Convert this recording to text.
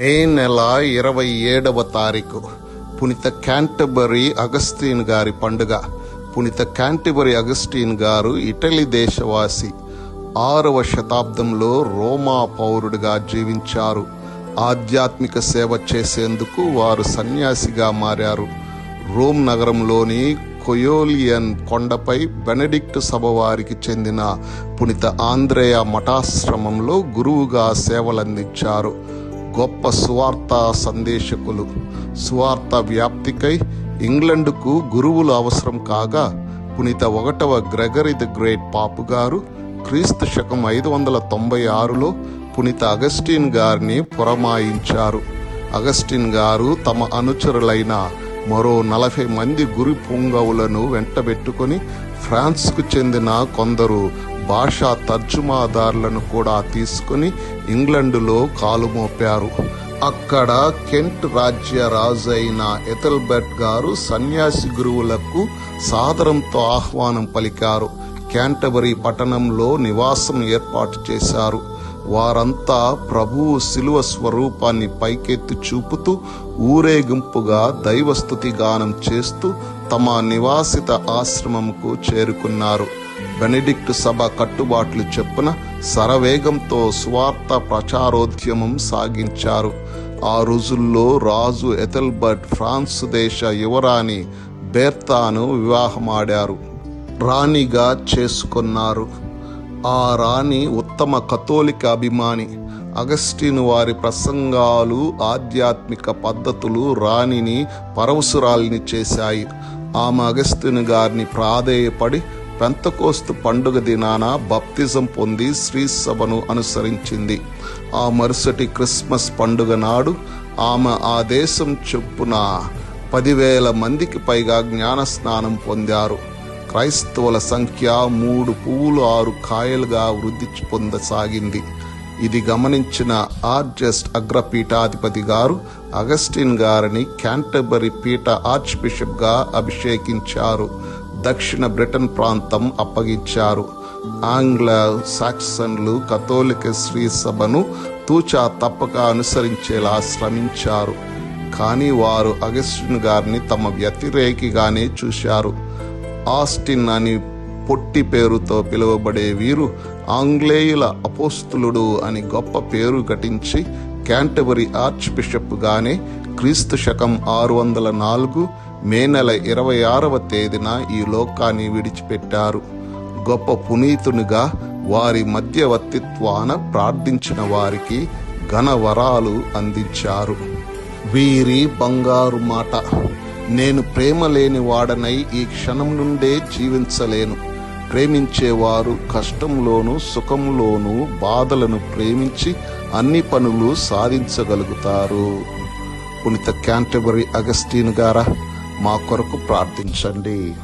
మే నెల ఇరవై ఏడవ తారీఖు పునిత క్యాంటబరీ అగస్టీన్ గారి పండుగ. పునిత క్యాంటబరీ అగస్టీన్ గారు ఇటలీ దేశవాసి. ఆరవ శతాబ్దంలో రోమా పౌరుడిగా జీవించారు. ఆధ్యాత్మిక సేవ చేసేందుకు వారు సన్యాసిగా మారారు. రోమ్ నగరంలోని కొయోలియన్ కొండపై బెనడిక్ట్ సభ వారికి చెందిన పునిత ఆంధ్రేయ మఠాశ్రమంలో గురువుగా సేవలందించారు. గొప్ప సువార్త సందేశకులు. సువార్త వ్యాప్తికై ఇంగ్లండుకు గురువులు అవసరం కాగా పునీత ఒకటవ గ్రెగరీ ది గ్రేట్ పాపు గారు క్రీస్తు శకం ఐదు వందల తొంభై ఆరులో పునీత అగస్టిన్ గారిని పురమాయించారు. అగస్టిన్ గారు తమ అనుచరులైన మరో నలభై మంది గురి పుంగవులను వెంటబెట్టుకొని ఫ్రాన్స్కు చెందిన కొందరు భాషా తర్జుమాదారులను కూడా తీసుకుని ఇంగ్లండులో కాలు మోపారు. అక్కడ కెంట్ రాజ్య రాజు అయిన ఎథల్బర్ట్ గారు సన్యాసి గురువులకు సాదరంతో ఆహ్వానం పలికారు. క్యాంటబరీ పట్టణంలో నివాసం ఏర్పాటు చేశారు. వారంతా ప్రభువు శిలువ స్వరూపాన్ని పైకెత్తి చూపుతూ ఊరేగింపుగా దైవస్థుతి గానం చేస్తూ తమ నివాసిత ఆశ్రమంకు చేరుకున్నారు. బెనడిక్ట్ సభ కట్టుబాట్లు చెప్పున శరవేగంతో స్వార్థ ప్రచారోద్యమం సాగించారు. ఆ రోజుల్లో రాజు ఎథెల్బర్ట్ ఫ్రాన్స్ దేశ యువరాణి బేర్తాను వివాహమాడారు. రాణిగా చేసుకున్నారు. ఆ రాణి ఉత్తమ కథోలిక అభిమాని. అగస్టిన్ వారి ప్రసంగాలు ఆధ్యాత్మిక పద్ధతులు రాణిని పరవసురాల్ని చేశాయి. ఆమె అగస్టిన్ గారిని ప్రాధేయపడి పెంతకోస్తు పండుగ దినాన బప్తిజం పొంది శ్రీసభను అనుసరించింది. ఆ మరుసటి క్రిస్మస్ పండుగ నాడు ఆమె ఆ దేశం చొప్పున పదివేల మందికి పైగా జ్ఞానస్నానం పొందారు. క్రైస్తవుల సంఖ్య మూడు పువ్వులు ఆరు కాయలుగా వృద్ధి పొందసాగింది. ఇది గమనించిన ఆర్జెస్ట్ అగ్రపీఠాధిపతి గారు అగస్టిన్ గారిని క్యాంటబరీ పీఠ ఆర్చ్ బిషప్గా అభిషేకించారు. దక్షిణ బ్రిటన్ ప్రాంతం అప్పగించారు. ఆంగ్ల సాక్సన్లు కథోలిక శ్రీ సభను తూచా తప్పక అనుసరించేలా శ్రమించారు. కానీ వారు అగస్టిన్ గారిని తమ వ్యతిరేకిగానే చూశారు. ఆస్టిన్ అని పొట్టి పేరుతో పిలువబడే వీరు ఆంగ్లేయుల అపోస్తులుడు అని గొప్ప పేరు ఘటించి క్యాంటబరీ ఆర్చ్ బిషప్గానే క్రీస్తు శకం ఆరు వందల నాలుగు మే నెల ఇరవై ఆరవ తేదీన ఈ లోకాన్ని విడిచిపెట్టారు. గొప్ప పునీతునిగా వారి మధ్యవర్తిత్వాన ప్రార్థించిన వారికి ఘనవరాలు అందించారు. వీరి బంగారు మాట నేను ప్రేమ లేని వాడనై ఈ క్షణం నుండే జీవించలేను. ప్రేమించేవారు కష్టంలోనూ సుఖంలోనూ బాధలను ప్రేమించి అన్ని పనులు సాధించగలుగుతారు. పునిత క్యాంటబరీ అగస్టీన్ గారా మా కొరకు ప్రార్థించండి.